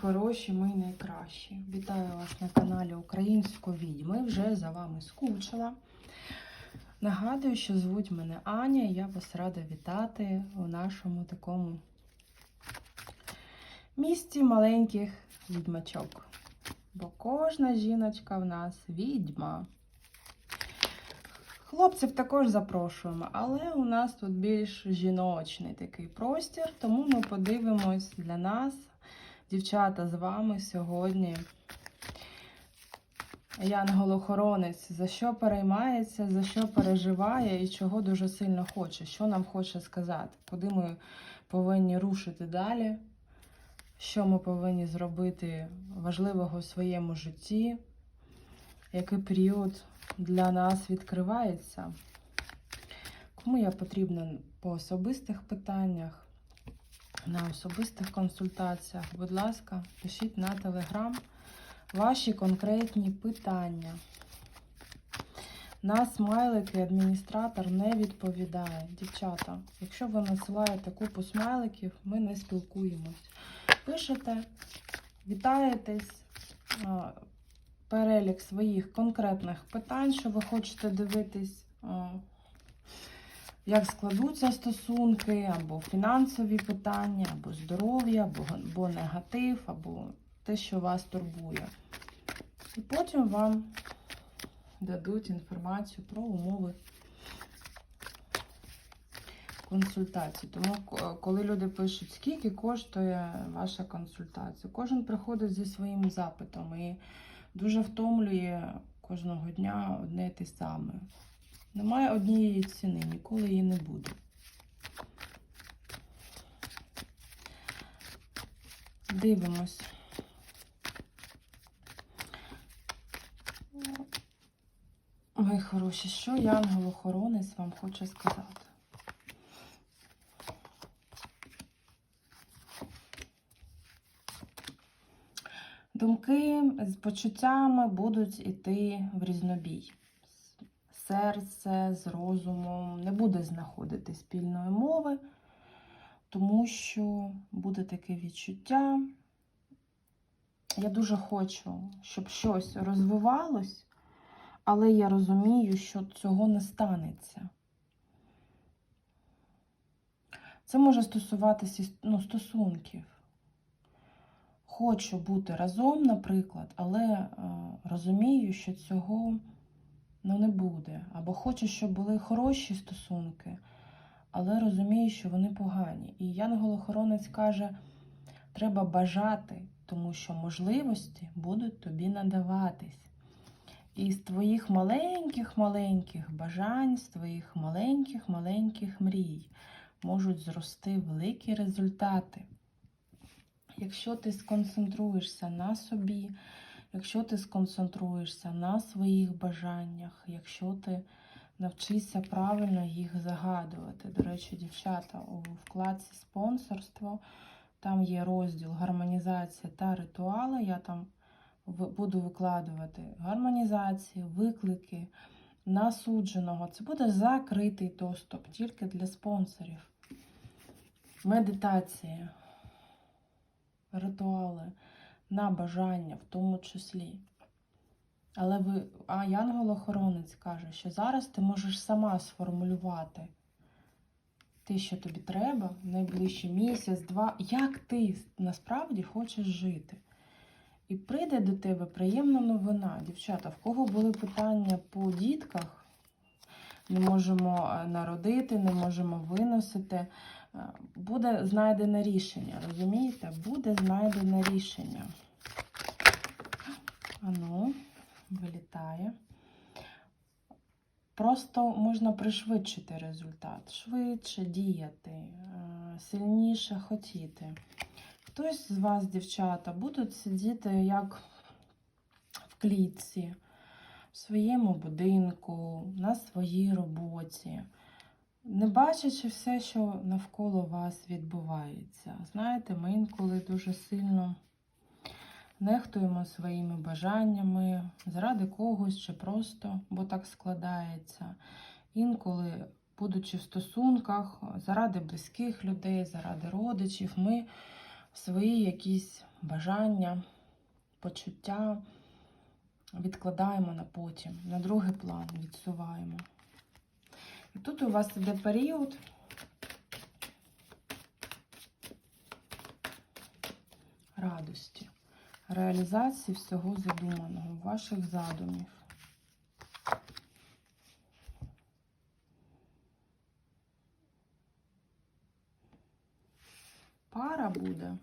хороші, мої найкращі. Вітаю вас на каналі Української відьми. Вже за вами скучила. Нагадую, що звуть мене Аня, і я вас рада вітати у нашому такому місті маленьких відьмачок. Бо кожна жіночка в нас відьма. Хлопців також запрошуємо, але у нас тут більш жіночний такий простір, тому ми подивимось для нас, дівчата, з вами сьогодні. Янгол-охоронець, за що переймається, за що переживає і чого дуже сильно хоче, що нам хоче сказати, куди ми повинні рушити далі, що ми повинні зробити важливого в своєму житті, який період для нас відкривається. Кому я потрібна по особистих питаннях, на особистих консультаціях, будь ласка, пишіть на телеграм ваші конкретні питання. На смайлики адміністратор не відповідає. Дівчата, якщо ви насилаєте купу смайликів, ми не спілкуємось. Пишете, вітаєтесь, перелік своїх конкретних питань, що ви хочете дивитись, як складуться стосунки, або фінансові питання, або здоров'я, або, або негатив, або те, що вас турбує. І потім вам дадуть інформацію про умови консультації. Тому, коли люди пишуть, скільки коштує ваша консультація, кожен приходить зі своїм запитом і дуже втомлює кожного дня одне те саме. Немає однієї ціни, ніколи її не буде. Дивимось. Мої хороші, що янгол-охоронець вам хоче сказати? Думки з почуттями будуть іти в різнобій. Серце з розумом не буде знаходити спільної мови, тому що буде таке відчуття. Я дуже хочу, щоб щось розвивалось, але я розумію, що цього не станеться. Це може стосуватися ну, стосунків. Хочу бути разом, наприклад, але е, розумію, що цього ну, не буде. Або хочу, щоб були хороші стосунки, але розумію, що вони погані. І янгол-охоронець каже, треба бажати, тому що можливості будуть тобі надаватись. І з твоїх маленьких-маленьких бажань, з твоїх маленьких-маленьких мрій можуть зрости великі результати. Якщо ти сконцентруєшся на собі, якщо ти сконцентруєшся на своїх бажаннях, якщо ти навчишся правильно їх загадувати. До речі, дівчата, у вкладці спонсорство там є розділ гармонізація та ритуали. Я там буду викладувати гармонізації, виклики насудженого. Це буде закритий доступ тільки для спонсорів. Медитація, ритуали на бажання в тому числі. Але ви, а янгол-охоронець каже, що зараз ти можеш сама сформулювати те, що тобі треба, найближчий місяць, два, як ти насправді хочеш жити. І прийде до тебе приємна новина. Дівчата, в кого були питання по дітках, не можемо е, народити, не можемо виносити. Е, Буде знайдене рішення. Розумієте? Буде знайдене рішення. Ану, вилітає. Просто можна пришвидшити результат, швидше діяти, е, сильніше хотіти. Хтось з вас, дівчата, будуть сидіти як в клітці, в своєму будинку, на своїй роботі, не бачачи все, що навколо вас відбувається. Знаєте, ми інколи дуже сильно нехтуємо своїми бажаннями заради когось чи просто, бо так складається. Інколи, будучи в стосунках, заради близьких людей, заради родичів, ми свої якісь бажання, почуття відкладаємо на потім, на другий план відсуваємо. І тут у вас іде період. Радості, реалізації всього задуманого, ваших задумів. Пара буде.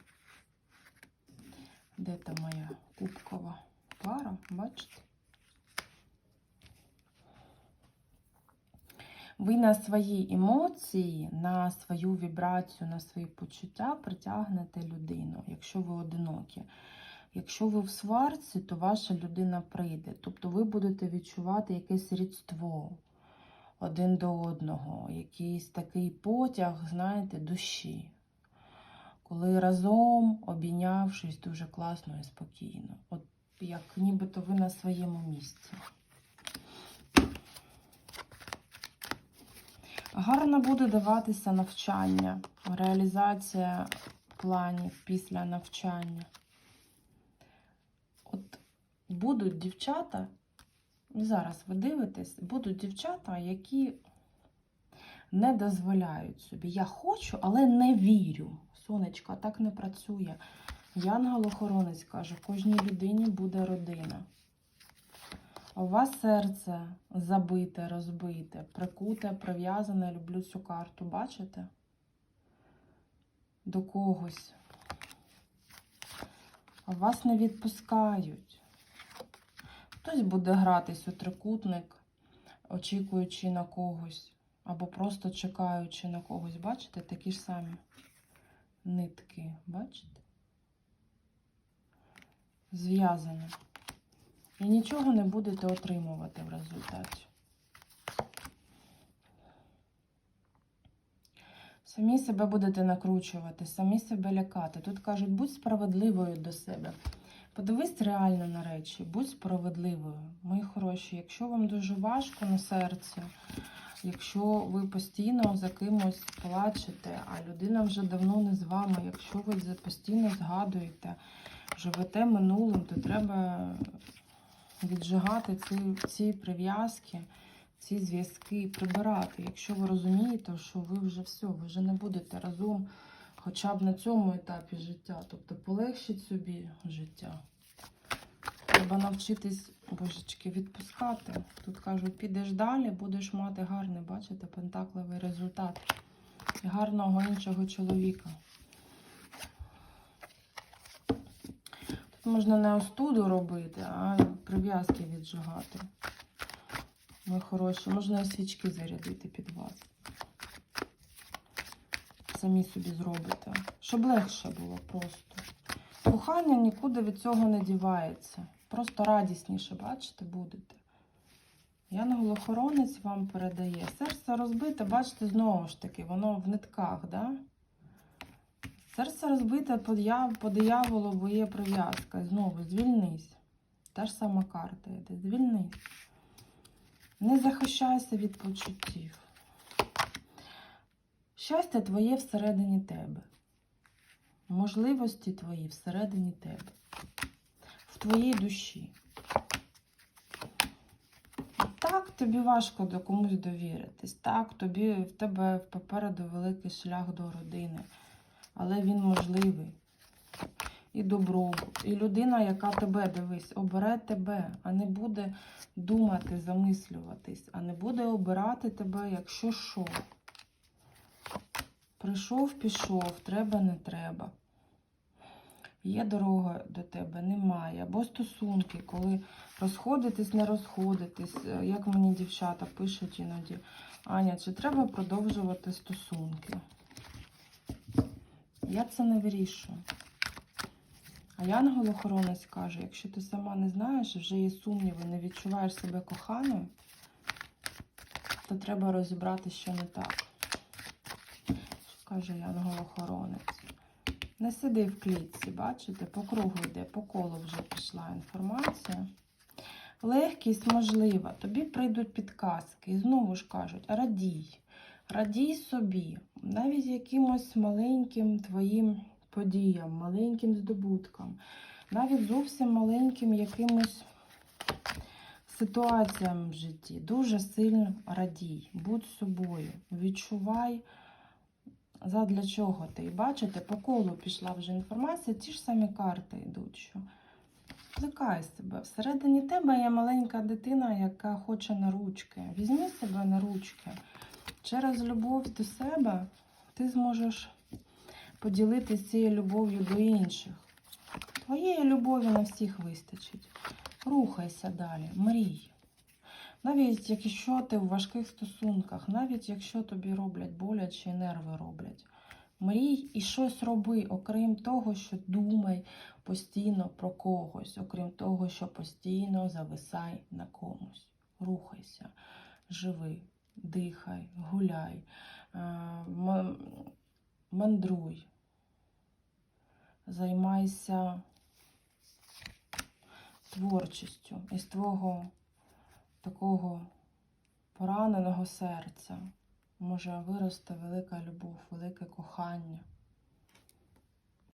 Де там моя кубкова пара? Бачите? Ви на свої емоції, на свою вібрацію, на свої почуття притягнете людину, якщо ви одинокі. Якщо ви в сварці, то ваша людина прийде. Тобто ви будете відчувати якесь рідство один до одного, якийсь такий потяг, знаєте, душі. Коли разом, обійнявшись дуже класно і спокійно. От як нібито ви на своєму місці. Гарно буде даватися навчання, реалізація планів після навчання. От будуть дівчата, зараз ви дивитесь, будуть дівчата, які не дозволяють собі. Я хочу, але не вірю. Сонечка, так не працює. Янгол-охоронець каже, кожній людині буде родина. У вас серце забите, розбите, прикуте, прив'язане, люблю цю карту, бачите? До когось. Вас не відпускають. Хтось буде гратись у трикутник, очікуючи на когось, або просто чекаючи на когось. Бачите, такі ж самі нитки, бачите? Зв'язані. І нічого не будете отримувати в результаті. Самі себе будете накручувати, самі себе лякати. Тут кажуть, будь справедливою до себе. Подивись реально на речі, будь справедливою. Мої хороші, якщо вам дуже важко на серці, якщо ви постійно за кимось плачете, а людина вже давно не з вами, якщо ви постійно згадуєте, живете минулим, то треба віджигати ці, ці прив'язки, ці зв'язки, прибирати. Якщо ви розумієте, що ви вже все, ви вже не будете разом хоча б на цьому етапі життя. Тобто полегшіть собі життя. Треба навчитись, божечки, відпускати. Тут кажуть, підеш далі, будеш мати гарний, бачите, пентакливий результат. І гарного іншого чоловіка. Можна не остуду робити, а прив'язки віджигати. Ми хороші. Можна і свічки зарядити під вас. Самі собі зробите. Щоб легше було просто. Кохання нікуди від цього не дівається. Просто радісніше, бачите, будете. Янгол-охоронець вам передає. Серце розбите, бачите, знову ж таки, воно в нитках, да? Серце розбите по, дияволу, бо є прив'язка. Знову звільнись. Та ж сама карта йде. Звільнись. Не захищайся від почуттів. Щастя твоє всередині тебе. Можливості твої всередині тебе. В твоїй душі. Так, тобі важко до комусь довіритись. Так, тобі в тебе попереду великий шлях до родини. Але він можливий. І добробут. І людина, яка тебе дивись, обере тебе, а не буде думати, замислюватись, а не буде обирати тебе, якщо що. Прийшов, пішов, треба, не треба. Є дорога до тебе, немає. Або стосунки, коли розходитись, не розходитись. Е, Як мені дівчата пишуть іноді, Аня, чи треба продовжувати стосунки? Я це не вирішую. А янгол-охоронець каже, якщо ти сама не знаєш, вже є сумніви, не відчуваєш себе коханою, то треба розібрати, що не так. Що каже янгол-охоронець? Не сиди в клітці, бачите, по кругу йде, по колу вже пішла інформація. Легкість можлива, тобі прийдуть підказки. І знову ж кажуть, радій, радій собі, навіть якимось маленьким твоїм подіям, маленьким здобуткам, навіть зовсім маленьким якимось ситуаціям в житті. Дуже сильно радій, будь собою, відчувай, задля чого ти. І бачите, по колу пішла вже інформація, ті ж самі карти йдуть. що Плекай себе. Всередині тебе є маленька дитина, яка хоче на ручки. Візьми себе на ручки. Через любов до себе ти зможеш поділитися цією любов'ю до інших. Твоєї любові на всіх вистачить. Рухайся далі, мрій. Навіть якщо ти в важких стосунках, навіть якщо тобі роблять боляче і нерви роблять. Мрій і щось роби, окрім того, що думай постійно про когось, окрім того, що постійно зависай на комусь. Рухайся, живи, дихай, гуляй, е, мандруй, займайся творчістю із твого такого пораненого серця може вирости велика любов, велике кохання.